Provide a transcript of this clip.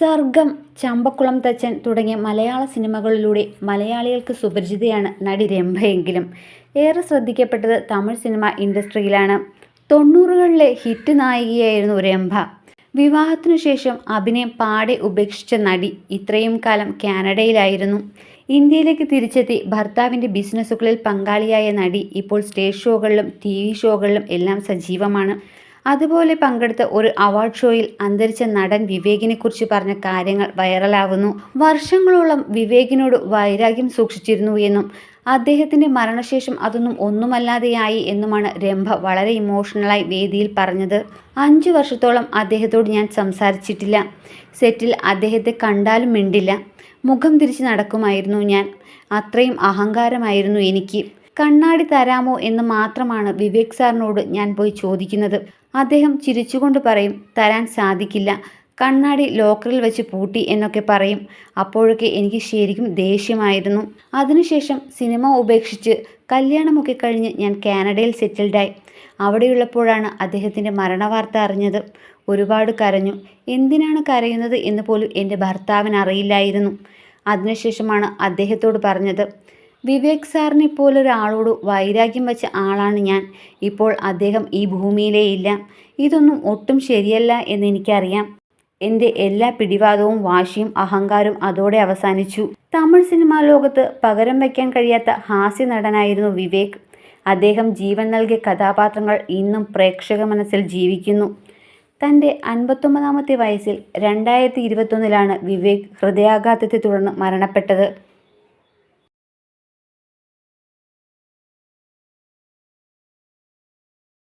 സർഗം ചമ്പക്കുളം തച്ചൻ തുടങ്ങിയ മലയാള സിനിമകളിലൂടെ മലയാളികൾക്ക് സുപരിചിതയാണ് നടി രംഭയെങ്കിലും ഏറെ ശ്രദ്ധിക്കപ്പെട്ടത് തമിഴ് സിനിമ ഇൻഡസ്ട്രിയിലാണ്. തൊണ്ണൂറുകളിലെ ഹിറ്റ് നായികയായിരുന്നു രംഭ വിവാഹത്തിനു ശേഷം അഭിനയം പാടെ ഉപേക്ഷിച്ച നടി ഇത്രയും കാലം കാനഡയിലായിരുന്നു. ഇന്ത്യയിലേക്ക് തിരിച്ചെത്തി ഭർത്താവിന്റെ ബിസിനസ്സുകളിൽ പങ്കാളിയായ നടി ഇപ്പോൾ സ്റ്റേജ് ഷോകളിലും ടി വി ഷോകളിലും എല്ലാം സജീവമാണ്. അതുപോലെ പങ്കെടുത്ത ഒരു അവാർഡ് ഷോയിൽ അന്തരിച്ച നടൻ വിവേകിനെക്കുറിച്ച് പറഞ്ഞ കാര്യങ്ങൾ വൈറലാവുന്നു. വർഷങ്ങളോളം വിവേകിനോട് വൈരാഗ്യം സൂക്ഷിച്ചിരുന്നു എന്നും അദ്ദേഹത്തിന്റെ മരണശേഷം അതൊന്നും ഒന്നുമല്ലാതെയായി എന്നുമാണ് രംഭ വളരെ ഇമോഷണലായി വേദിയിൽ പറഞ്ഞത്. അഞ്ചു വർഷത്തോളം അദ്ദേഹത്തോട് ഞാൻ സംസാരിച്ചിട്ടില്ല. സെറ്റിൽ അദ്ദേഹത്തെ കണ്ടാലും മിണ്ടില്ല. മുഖം തിരിച്ച് നടക്കുമായിരുന്നു ഞാൻ. അത്രയും അഹങ്കാരമായിരുന്നു എനിക്ക്. കണ്ണാടി തരാമോ എന്ന് മാത്രമാണ് വിവേക് സാറിനോട് ഞാൻ പോയി ചോദിക്കുന്നത്. അദ്ദേഹം ചിരിച്ചുകൊണ്ട് പറയും തരാൻ സാധിക്കില്ല. കണ്ണാടി ലോക്കറിൽ വെച്ച് പൂട്ടി എന്നൊക്കെ പറയും. അപ്പോഴൊക്കെ എനിക്ക് ശരിക്കും ദേഷ്യമായിരുന്നു. അതിനുശേഷം സിനിമ ഉപേക്ഷിച്ച് കല്യാണമൊക്കെ കഴിഞ്ഞ് ഞാൻ കാനഡയിൽ സെറ്റിൽഡായി. അവിടെയുള്ളപ്പോഴാണ് അദ്ദേഹത്തിന്റെ മരണവാർത്ത അറിഞ്ഞത്. ഒരുപാട് കരഞ്ഞു. എന്തിനാണ് കരയുന്നത് എന്ന് പോലും എന്റെ ഭർത്താവിന് അറിയില്ലായിരുന്നു അതിനുശേഷമാണ് അദ്ദേഹത്തോട് പറഞ്ഞത് വിവേക് സാറിനെ പോലൊരാളോട് വൈരാഗ്യം വെച്ച ആളാണ് ഞാൻ. ഇപ്പോൾ അദ്ദേഹം ഈ ഭൂമിയിലേ ഇല്ല ഇതൊന്നും ഒട്ടും ശരിയല്ല എന്ന് എനിക്കറിയാം. എന്റെ എല്ലാ പിടിവാദവും വാശിയും അഹങ്കാരവും അതോടെ അവസാനിച്ചു. തമിഴ് സിനിമാ ലോകത്ത് പകരം വയ്ക്കാൻ കഴിയാത്ത ഹാസ്യ നടനായിരുന്നു വിവേക്. അദ്ദേഹം ജീവൻ നൽകിയ കഥാപാത്രങ്ങൾ ഇന്നും പ്രേക്ഷക മനസ്സിൽ ജീവിക്കുന്നു. തന്റെ അൻപത്തൊമ്പതാമത്തെ വയസ്സിൽ രണ്ടായിരത്തി ഇരുപത്തൊന്നിലാണ് വിവേക് ഹൃദയാഘാതത്തെ തുടർന്ന് മരണപ്പെട്ടത്.